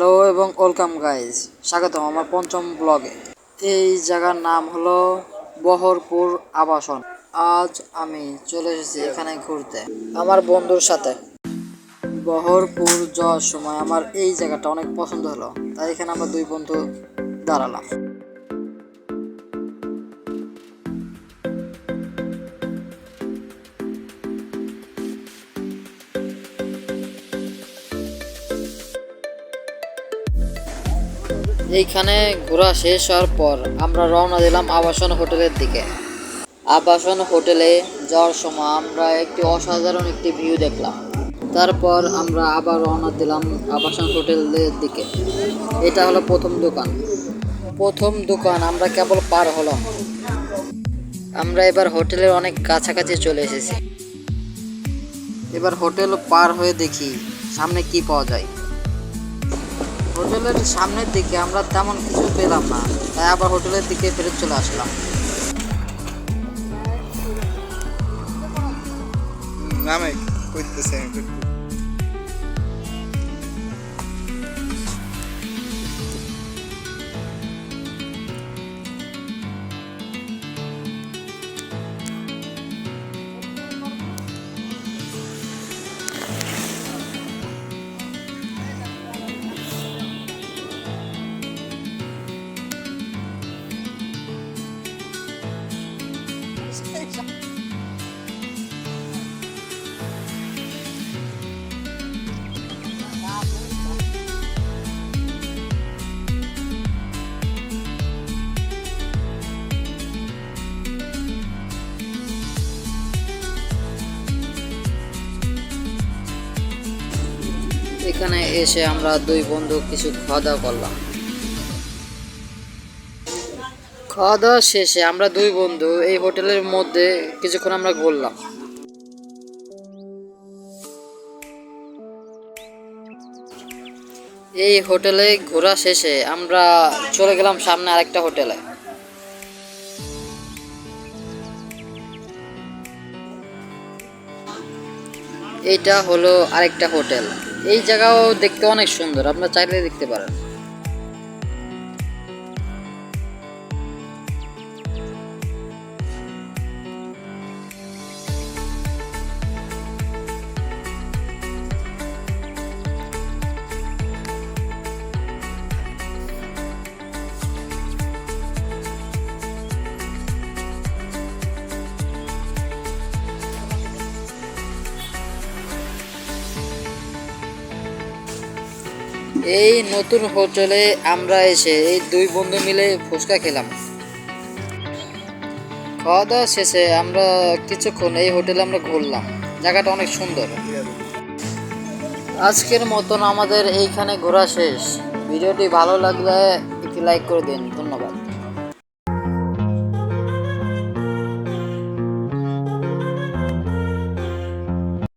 Hello এবং welcome guys, স্বাগতম আমার পঞ্চম ব্লগে। এই জায়গার নাম হলো বহরপুর আবাসন। আজ আমি চলে এসেছি এখানে ঘুরতে, আমার বন্ধুর সাথে। বহরপুর যাওয়ার সময় আমার এই জায়গাটা অনেক পছন্দ হলো, তাই এখানে আমরা দুই বন্ধু দাঁড়ালাম। এইখানে ঘোরা শেষ হওয়ার পর আমরা রওনা দিলাম আবাসন হোটেলের দিকে। আবাসন হোটেলে যাওয়ার সময় আমরা একটি অসাধারণ একটি ভিউ দেখলাম। তারপর আমরা আবার রওনা দিলাম আবাসন হোটেলের দিকে। এটা হলো প্রথম দোকান। প্রথম দোকান আমরা কেবল পার হলাম। আমরা এবার হোটেলের অনেক কাছাকাছি চলে এসেছি। এবার হোটেল পার হয়ে দেখি সামনে কি পাওয়া যায়। হোটেলের সামনের দিকে আমরা তেমন কিছু পেলাম না। তাই আবার হোটেলের দিকে ফেরত চলে আসলাম। নামে করতেছে এখানে এসে আমরা দুই বন্ধু কিছু খাওয়া দাওয়া করলাম। খাওয়া দাওয়া শেষে আমরা দুই বন্ধু এই হোটেলের মধ্যে কিছুক্ষণ আমরা ঘুরলাম। এই হোটেলে ঘোরা শেষে আমরা চলে গেলাম সামনে আরেকটা হোটেলে। এটা হলো আরেকটা হোটেল। এই জায়গাও দেখতে অনেক সুন্দর আপনারা চাইলে দেখতে পারেন। এই নতুন হোটেলে আমরা এসে এই দুই বন্ধু মিলে ফুচকা খেলাম। খাওয়া দাওয়া শেষে আমরা কিছুক্ষণ এই হোটেলে আমরা ঘুরলাম। জায়গাটা অনেক সুন্দর। আজকের মতন আমাদের এইখানে ঘোরা শেষ। ভিডিওটি ভালো লাগলে একটি লাইক করে দিন। ধন্যবাদ।